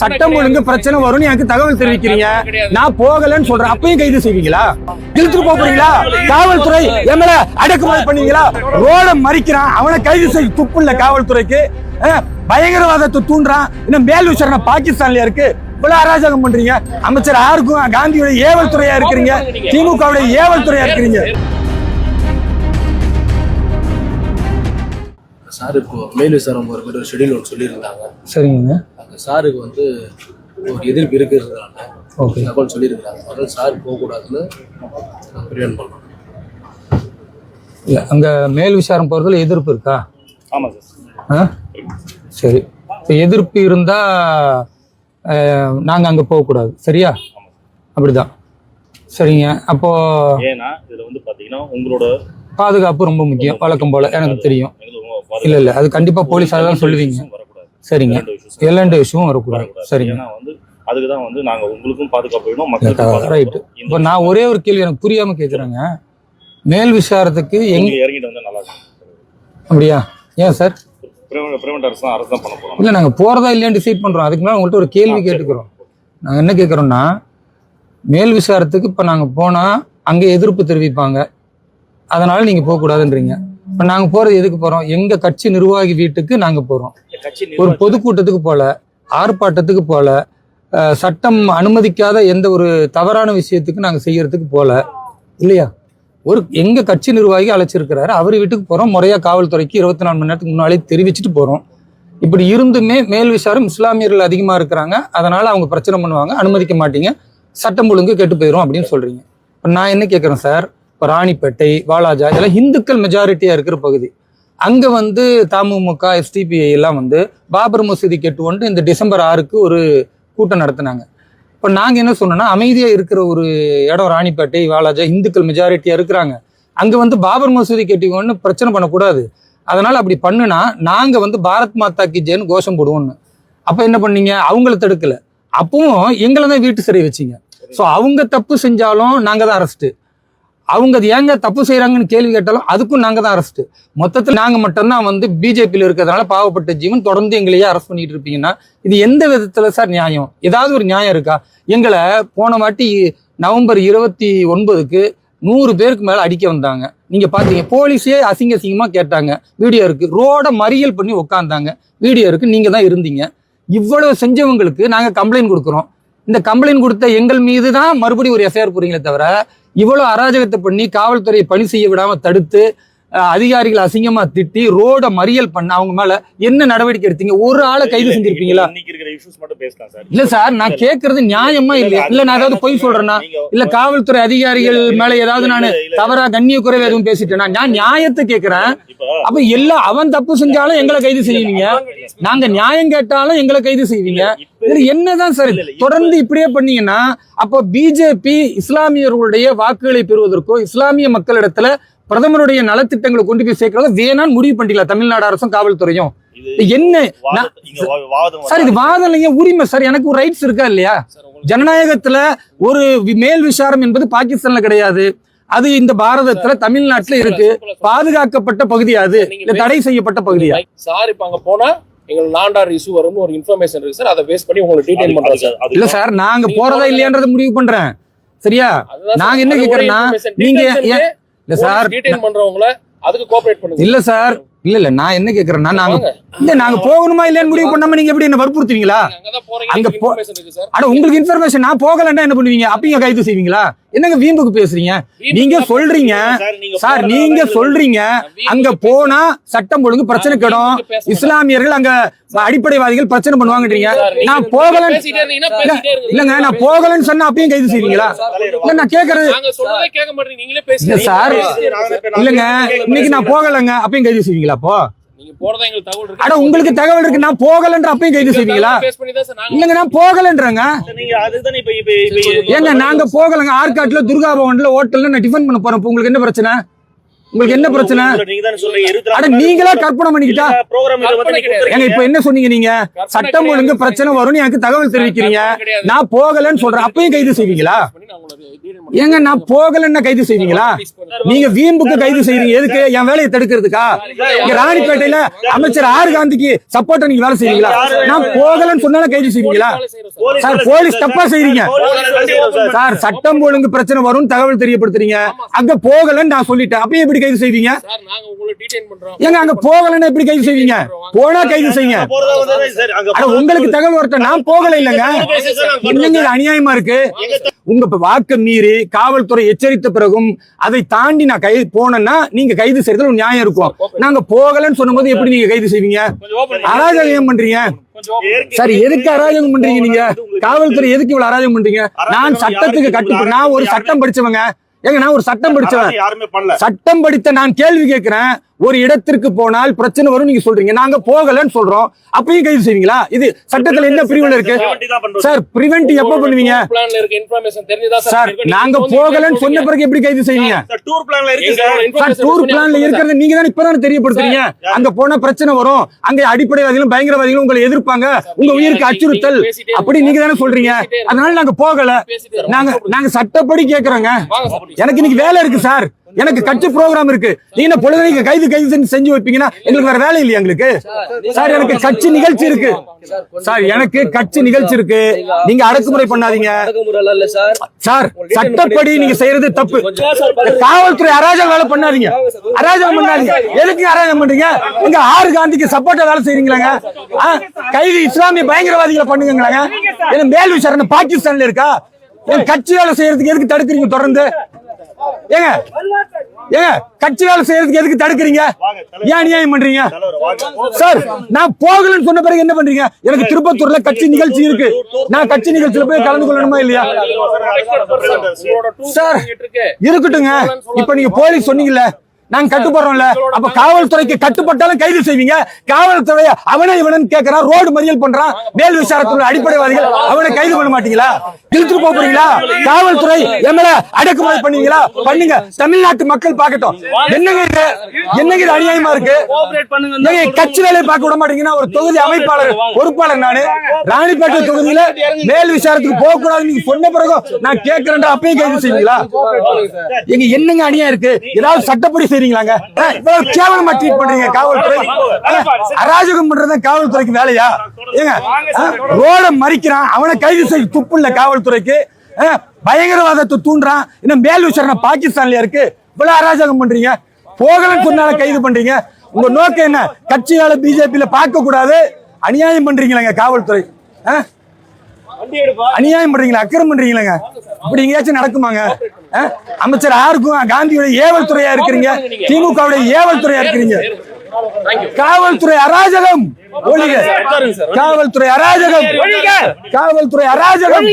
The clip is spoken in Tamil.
சட்டம் ஒழுங்கு பிரச்சனை வரும்னு எனக்கு தகவல் தெரிவிக்கிறீங்க. நான் போகலன்னு சொல்றேன். அப்பயும் கைது செய்வீங்களா? இழுத்துட்டு போறீங்களா? காவல்துறை எம்எல்ஏ அடக்குமுறை பண்ணீங்களா? ரோட மறிக்கிறான். அவனை கைது செய்ய துப்பு இல்ல காவல்துறைக்கு பயங்கரவாதத்தை தூண்டுறான். இன்னும் மேல் விசாரணை பாகிஸ்தான்ல இருக்கு? இவ்வளவு அராஜகம் பண்றீங்க. அமைச்சர் யாருக்கும் காந்தியோட ஏவல் துறையா இருக்கிறீங்க. திமுகவுடைய ஏவல் துறையா இருக்கிறீங்க. சார் இப்போ மேல் மாதிரி ஒரு ஷெடியூல் ஒன்று சொல்லியிருந்தாங்க. சரிங்க. அந்த சாருக்கு வந்து ஒரு எதிர்ப்பு இருக்கிறதுனால ஓகே. தகவல் சொல்லியிருக்காங்க அதனால சார் போகக்கூடாதுன்னு ப்ரிவென்ட் பண்ணோம் இல்ல அங்க மேல் விசாரம் போறதுல எதிர்ப்பு இருக்கா? ஆமாம் சார். ஆ? சரி. இப்போ எதிர்ப்பு இருந்தா அஹ், நாங்க அங்க போகக்கூடாது. சரியா? அப்படிதான். சரிங்க. அப்போ ஏன்னா இதுல வந்து பாத்தீங்கன்னா உங்களோட பாதுகாப்பு ரொம்ப முக்கியம். வழக்கம் போல எனக்கு தெரியும். இல்ல இல்ல. அது கண்டிப்பா போலீஸார் தான் சொல்லுவீங்க. சரிங்க. எல்லாண்டு விஷயமும் வரக்கூடாது. சரிங்க. வந்து அதுக்கு தான் வந்து நாங்க உங்களுக்கும் பாதுகாப்பு வேணும் மக்களுக்கும் ரைட். இப்போ நான் ஒரே ஒரு கேள்வி எனக்கு புரியாம கேக்குறேங்க. மேல் விசாரத்துக்கு எங்க இறங்கிட்டு வந்தா நல்லா இருக்கும். அப்படியா? ஏன் சார்? இல்ல நாங்க போறதா இல்லையான்னு டிசைட் பண்றோம். அதுக்கு மேல உங்கள்ட்ட ஒரு கேள்வி கேட்டுக்கிறோம். நாங்க என்ன கேட்குறோம்னா மேல் விசாரத்துக்கு இப்போ நாங்க போனா அங்க எதிர்ப்பு தெரிவிப்பாங்க. அதனால நீங்க போக கூடாதுன்றீங்க இப்போ நாங்க போறது எதுக்கு போறோம்? எங்க கட்சி நிர்வாகி வீட்டுக்கு நாங்க போறோம். கட்சி ஒரு பொதுக்கூட்டத்துக்கு போல ஆர்ப்பாட்டத்துக்கு போல அஹ், சட்டம் அனுமதிக்காத எந்த ஒரு தவறான விஷயத்துக்கு நாங்க செய்யறதுக்கு போல இல்லையா? ஒரு எங்க கட்சி நிர்வாகி அழைச்சிருக்கிறாரு. அவர் வீட்டுக்கு போறோம். முறையா காவல்துறைக்கு இருபத்தி நாலு மணி நேரத்துக்கு முன்னாலே தெரிவிச்சுட்டு போறோம். இப்படி இருந்துமே மேல் விசாரம் இஸ்லாமியர்கள் அதிகமா இருக்கிறாங்க. அதனால அவங்க பிரச்சனை பண்ணுவாங்க. அனுமதிக்க மாட்டீங்க. சட்டம் ஒழுங்கு கெட்டு போயிடும் அப்படின்னு சொல்றீங்க. இப்போ நான் என்ன கேட்குறேன் சார்? இப்போ ராணிப்பேட்டை வாலாஜா இதெல்லாம் இந்துக்கள் மெஜாரிட்டியாக இருக்கிற பகுதி. அங்கே வந்து தமுமுக எஸ்டிபிஐ எல்லாம் வந்து பாபர் மசூதி கெட்டு கொண்டு இந்த டிசம்பர் ஆறுக்கு ஒரு கூட்டம் நடத்தினாங்க. இப்போ நாங்கள் என்ன சொன்னோம்னா அமைதியாக இருக்கிற ஒரு இடம் ராணிப்பேட்டை வாலாஜா இந்துக்கள் மெஜாரிட்டியாக இருக்கிறாங்க. அங்கே வந்து பாபர் மசூதி கெட்டி கொண்டு பிரச்சனை பண்ணக்கூடாது. அதனால் அப்படி பண்ணுனா நாங்கள் வந்து பாரத் மாதா கி ஜெயன்னு கோஷம் போடுவோம்னு. அப்போ என்ன பண்ணீங்க? அவங்கள தடுக்கலை. அப்பவும் எங்களை தான் வீட்டு சிறை வச்சிங்க. ஸோ அவங்க தப்பு செஞ்சாலும் நாங்கள் தான் அரெஸ்ட்டு அவங்க அது ஏங்க தப்பு செய்கிறாங்கன்னு கேள்வி கேட்டாலும் அதுக்கும் நாங்க தான் அரெஸ்ட் மொத்தத்தில் நாங்க மட்டும்தான் வந்து பிஜேபியில் இருக்கிறதுனால பாவப்பட்ட ஜீவன் தொடர்ந்து எங்களையே அரெஸ்ட் பண்ணிட்டு இருப்பீங்கன்னா இது எந்த விதத்துல சார் நியாயம்? ஏதாவது ஒரு நியாயம் இருக்கா? எங்களை போன வாட்டி நவம்பர் இருபத்தி ஒன்பதுக்கு நூறு பேருக்கு மேல அடிக்க வந்தாங்க. நீங்க பாத்தீங்க போலீஸே அசிங்க அசிங்கமா கேட்டாங்க. வீடியோ இருக்கு. ரோட மறியல் பண்ணி உட்காந்தாங்க வீடியோ இருக்கு. நீங்க தான் இருந்தீங்க. இவ்வளவு செஞ்சவங்களுக்கு நாங்க கம்ப்ளைண்ட் கொடுக்குறோம். இந்த கம்ப்ளைண்ட் கொடுத்த எங்கள் மீது தான் மறுபடியும் ஒரு எஃப்ஐஆர் போறீங்களே தவிர இவ்வளவு அராஜகத்தை பண்ணி காவல்துறையை பணி செய்ய விடாம தடுத்து அதிகாரிகளை அசிங்கமா திட்டி ரோட மறியல் பண்ண அவங்க மேல என்ன நடவடிக்கை எடுத்தீங்க? ஒரு ஆளை கைது செஞ்சிருப்பீங்களா? இல்ல சார். நான் கேக்குறது நியாயமா இல்லையா? இல்ல நான் ஏதாவது பொய் சொல்றேன்னா? இல்ல காவல்துறை அதிகாரிகள் மேல ஏதாவது நான். தவறா கண்ணிய குறைவு எதுவும் பேசிட்டேனா நான் நியாயத்தை கேக்குறேன். அப்ப எல்லா அவன் தப்பு செஞ்சாலும் எங்களை கைது செய்வீங்க. நாங்க நியாயம் கேட்டாலும் எங்களை கைது செய்வீங்க. இதுல என்னதான் சார்? தொடர்ந்து இப்படியே பண்ணீங்கன்னா அப்போ பிஜேபி இஸ்லாமியர்களுடைய வாக்குகளை பெறுவதற்கோ இஸ்லாமிய மக்களிடத்துல பிரதமருடைய நலத்திட்டங்களை கொண்டு போய் சேர்க்கறத வேணான்னு முடிவு பண்ணிட்டீங்களா தமிழ்நாடு அரசும் காவல்துறையும். இது இது என்ன சார் இது வாதம் இல்லைங்க உரிமை. சார் எனக்கு ஒரு ரைட்ஸ் இருக்கா இல்லையா? ஜனநாயகத்துல ஒரு மேல் விசாரம் என்பது பாகிஸ்தான்ல கிடையாது. அது இந்த பாரதத்துல தமிழ்நாட்டுல இருக்கு. பாதுகாக்கப்பட்ட பகுதி அது. இல்ல தடை செய்யப்பட்ட பகுதியா சார் இப்ப அங்க போனா எங்களுக்கு லாண்டார் இஷ்யூ வரும்னு ஒரு இன்ஃபர்மேஷன் இருக்கு சார். அதை பேஸ் பண்ணி உங்களுக்கு டீடைல் பண்றோம் சார். இல்ல சார் நாங்க போறதா இல்லையான்றத முடிவு பண்றேன். சரியா? நாங்க என்ன கேக்குறேன்னா நீங்க இல்ல சார் டீடைல் பண்றவங்கள அதுக்கு கோஆபரேட் பண்ணுங்க. இல்ல சார் இல்ல இல்ல நான் என்ன கேக்குறேன்னா நாங்க. இல்ல நாங்க போகணுமா இல்லையான்னு முடிவு பண்ணாம நீங்க எப்படி என்ன வற்புறுத்துவீங்களா? நீங்க அங்கதான் போறீங்க அங்க அங்க போ- இன்ஃபர்மேஷன் இருக்கு சார். அட உங்களுக்கு இன்ஃபர்மேஷன் நான் போகலன்னா என்ன பண்ணுவீங்க? அப்பயும் கைது செய்வீங்களா? என்னங்க வீம்புக்கு பேசுறீங்க? நீங்க சொல்றீங்க. சார், நீங்க சொல்றீங்க. அங்க போனா சட்டம் ஒழுங்கு பிரச்சனை கெடும். இஸ்லாமியர்கள் அங்க அடிப்படைவாதிகள் பிரச்சனை பண்ணுவாங்கன்றீங்க. நான் போகலன்னு. இல்லங்க நான் போகலன்னு சொன்னா அப்பயும் கைது செய்வீங்களா? இல்ல நான் கேக்குறது சார். இல்லங்க இன்னைக்கு நான் போகலங்க அப்பயும் கைது செய்வீங்களா அப்போ? போறதா எங்களுக்கு தகவல் இருக்கு. அட உங்களுக்கு தகவல் இருக்கு. நான் போகலன்ற அப்பயும் கைது செய்வீங்களா? இல்லங்க நான் போகலன்றேங்க. நீங்க அதுதானே இப்ப இப்ப இப்ப ஏங்க நாங்க போகலங்க. ஆற்காட்டுல துர்கா பவன்ல ஹோட்டல்ல நான் டிஃபன் பண்ண போறேன். உங்களுக்கு என்ன பிரச்சனை? உங்களுக்கு என்ன பிரச்சனை? நீங்க தானே சொல்றீங்க. இருபத்தி அட நீங்களா கற்பனை பண்ணிக்கிட்டா. ஏங்க இப்ப என்ன சொன்னீங்க நீங்க? சட்டம். ஒழுங்கு பிரச்சனை வரும்னு எனக்கு தகவல் தெரிவிக்கிறீங்க. நான் போகலன்னு சொல்றேன். அப்பயும் கைது செய்வீங்களா? ஏங்க நான் போகலன்னா கைது செய்வீங்களா? நீங்க வீம்புக்கு கைது செய்றீங்க. எதுக்கு? என் வேலையை தடுக்கிறதுக்கா? இங்க ராணிப்பேட்டையில அமைச்சர் ஆறு காந்திக்கு சப்போர்ட்டா நீங்க வேலை செய்வீங்களா? நான் போகலன்னு சொன்னாலும் கைது செய்வீங்களா? சார் போலீஸ் தப்பா செய்றீங்க. சார் சட்டம் ஒழுங்கு பிரச்சனை வரும் தகவல் தெரியப்படுத்துறீங்க. அங்க போகலன்னு நான் சொல்லிட்டேன். அப்பயும் எப்படி கைது செய்வீங்க? ஏங்க அங்க போகலன்னா எப்படி கைது செய்வீங்க? போனா கைது செய்யுங்க. உங்களுக்கு தகவல் வரட்டும் நான் போகல இல்லைங்க. என்னங்க அநியாயமா இருக்கு? உங்க வாக்க மீறி காவல்துறை எச்சரித்த பிறகும் அதை தாண்டி நான் கை போனேன்னா நீங்க கைது செய்யறதுல நியாயம் இருக்கும். நாங்க போகலன்னு சொன்னும்போது எப்படி நீங்க கைது செய்வீங்க? அராஜகம் ஏன் பண்றீங்க? சரி எதுக்கு அராஜகம் பண்றீங்க நீங்க? காவல்துறை எதுக்கு இவ்வளவு அராஜகம் பண்றீங்க? நான் சட்டத்துக்கு கட்டுப்பட்டு நான் ஒரு சட்டம் படிச்சவங்க. ஏங்க நான் ஒரு சட்டம் படிச்சவன். பண்ணல. சட்டம் படித்த நான் கேள்வி கேட்கிறேன். ஒரு இடத்திற்கு போனால் பிரச்சனை வரும் நீங்க சொல்றீங்க. நாங்க போகலன்னு சொல்றோம். அப்பயும் கைது செய்வீங்களா? இது சட்டத்துல என்ன பிரிவுல இருக்கு? சார் பிரிவென்ட் எப்ப பண்ணுவீங்க? பிளான்ல இருக்க இன்ஃபர்மேஷன் தெரிஞ்சதா சார் நாங்க போகலன்னு சொன்ன பிறகு எப்படி கைது செய்வீங்க? டூர் பிளான்ல இருக்கு டூர் பிளான்ல இருக்கிறது நீங்க தானே இப்பதானே தெரியப்படுத்துறீங்க? அங்க போனா பிரச்சனை வரும். அங்க அடிப்படைவாதிகளும் பயங்கரவாதிகளும் உங்களை எதிர்ப்பாங்க. உங்க உயிருக்கு அச்சுறுத்தல். அப்படி நீங்க தானே சொல்றீங்க. அதனால நாங்க போகல. நாங்க நாங்க சட்டப்படி கேக்குறோங்க. எனக்கு இன்னைக்கு வேலை இருக்கு சார் எனக்கு கட்சி ப்ரோகிராம் இருக்கு. நீங்க பொழுதுனைக்கு கைது கைது செஞ்சு வைப்பீங்கன்னா எங்களுக்கு வேற வேலை இல்லையா எங்களுக்கு? சார் எனக்கு கட்சி நிகழ்ச்சி இருக்கு. சார் எனக்கு கட்சி நிகழ்ச்சி இருக்கு. நீங்க அடக்குமுறை பண்ணாதீங்க. சார் சட்டப்படி நீங்க செய்யறது தப்பு. காவல்துறை அராஜகம் வேலை பண்ணாதீங்க. அராஜகம் பண்ணாதீங்க. எதுக்கு அராஜகம் பண்றீங்க? இங்க ஆறு காந்திக்கு சப்போர்ட்டா வேலை செய்றீங்களாங்க? ஆ? கைது இஸ்லாமிய பயங்கரவாதிகளை பண்ணுங்களாங்க என்ன மேல் விசாரணை பாகிஸ்தான்ல இருக்கா? என் கட்சி வேலை செய்யறதுக்கு எதுக்கு தடுக்கிறீங்க தொடர்ந்து? ஏங்க? ஏங்க கட்சி வேலை செய்யறதுக்கு எதுக்கு தடுக்கிறீங்க? ஏன் அநியாயம் பண்றீங்க? சார் நான் போகலன்னு சொன்ன பிறகு என்ன பண்றீங்க? எனக்கு திருப்பத்தூர்ல கட்சி நிகழ்ச்சி இருக்கு. நான் கட்சி நிகழ்ச்சியில போய் கலந்து கொள்ளணுமா இல்லையா? சார் இருக்கட்டுங்க இப்ப நீங்க போலீஸ் சொன்னீங்கல்ல நாங்க கட்டுப்படுறோம்ல. அப்ப காவல்துறைக்கு கட்டுப்பட்டாலும் கைது செய்வீங்க. காவல்துறை அவனை இவனன் கேக்குறான் ரோடு மறியல் பண்றான். மேல் விசாரத்துள்ள அடிப்படைவாதிகள் அவனை கைது பண்ண மாட்டீங்களா? இழுத்துட்டு போறீங்களா? காவல்துறை எம்எல்ஏ அடக்குமுறை பண்ணுவீங்களா பண்ணுங்க. தமிழ்நாட்டு மக்கள் பார்க்கட்டும். என்னங்க இது? என்னங்க இது அநியாயமா இருக்கு? ஏங்க, கட்சி வேலையை பார்க்க விட மாட்டீங்கன்னா ஒரு தொகுதி அமைப்பாளர் பொறுப்பாளர் நானு. ராணிப்பேட்டை தொகுதியில மேல் விசாரத்துக்கு போக கூடாது நீங்க சொன்ன பிறகு நான் கேட்கிறேன் அப்பயும் கைது செய்வீங்களா? எங்க என்னங்க அநியாயம் இருக்கு? ஏதாவது சட்டப்படி செய்றீங்களாங்க இவ்வளவு கேவலமா ட்ரீட் பண்றீங்க காவல்துறை அராஜகம் பண்றது காவல்துறைக்கு வேலையா ஏங்க ரோட மறிக்கிறான் அவனை கைது செய்ய துப்பு இல்ல காவல்துறைக்கு பயங்கரவாதத்தை தூண்டுறான் இன்னும் மேல் விசாரணை பாகிஸ்தான்ல இருக்கு இவ்வளவு அராஜகம் பண்றீங்க போகலன்னு சொன்னால கைது பண்றீங்க உங்க நோக்கம் என்ன கட்சியால பிஜேபியில பார்க்க கூடாது அநியாயம் பண்றீங்களாங்க காவல்துறை? அநியாயம் பண்றீங்களா அக்கிரம் பண்றீங்களாங்க இப்படி எங்கேயாச்சும் நடக்குமாங்க? அமைச்சர் யாருக்கும் காந்தியோட ஏவல் துறையா இருக்கிறீங்க. திமுகவுடைய ஏவல் துறையா இருக்கிறீங்க. காவல்துறை அராஜகம். ஒழிக. காவல்துறை அராஜகம். காவல்துறை அராஜகம்.